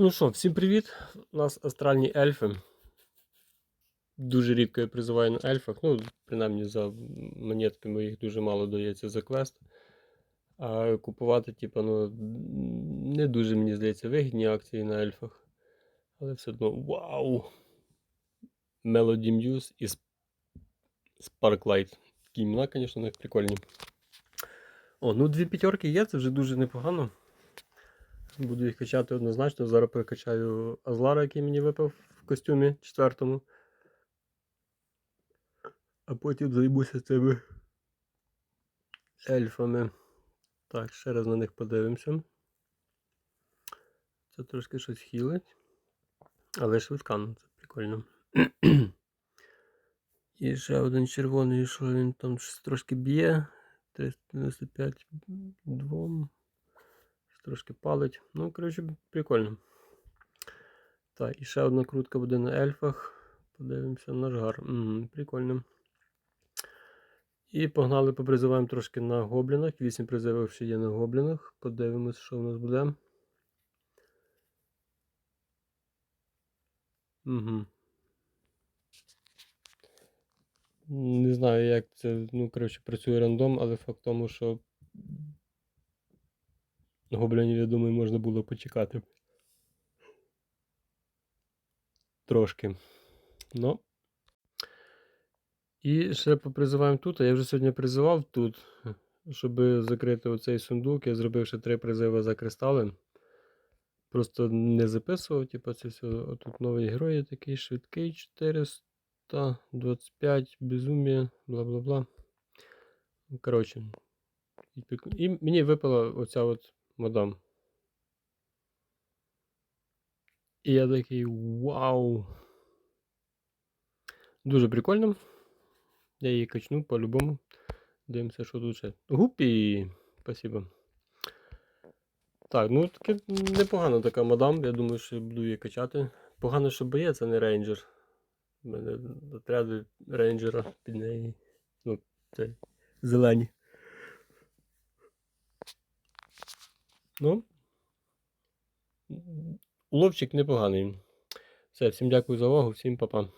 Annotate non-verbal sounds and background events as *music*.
Ну що, всім привіт! У нас астральні ельфи. Дуже рідко я призиваю на ельфах. Ну, принаймні за монетками їх дуже мало дається за квест. А купувати, типу, ну, не дуже, мені здається, вигідні акції на ельфах. Але все одно вау! Melody Muse і Sp- Sparklight. Такі імена, звісно, у них прикольні. О, ну дві п'ятерки є, це вже дуже непогано. Буду їх качати однозначно. Зараз прокачаю Азлара, який мені випав в костюмі четвертому. А потім займуся цими ельфами. Так, ще раз на них подивимося. Це трошки щось хілить. Але швидка, ну це прикольно. *clears throat* І ще один червоний, що він там щось трошки б'є. 395 двом. Трошки палить. Ну, коротше, прикольно. Так, і ще одна крутка буде на ельфах. Подивимося на жар. Угу, прикольно. І погнали, попризиваємо трошки на гоблінах. 8 призивів ще є на гоблінах. Подивимось, що в нас буде. Угу. Не знаю, як це, ну, коротше, працює рандом, але факт тому, що гоблінів, я думаю, можна було почекати. Трошки. Ну. І ще попризиваємо тут. А я вже сьогодні призивав тут, щоб закрити оцей сундук. Я зробив ще три призиви за кристали. Просто не записував, типу, це все. Отут новий герой є такий швидкий 425, безумія, бла бла бла. Коротше. І мені випала оця от мадам. І я такий вау. Дуже прикольно. Я її качну по-любому. Дивимося, що тут ще. Гупі! Спасибо. Так, ну таке непогана така мадам. Я думаю, що буду її качати. Погано, що боєць, а не рейнджер. У мене отряди рейнджера під неї. Ну, це зелені. Ну. ловчик непоганий. Все, всім дякую за увагу, всім па-па.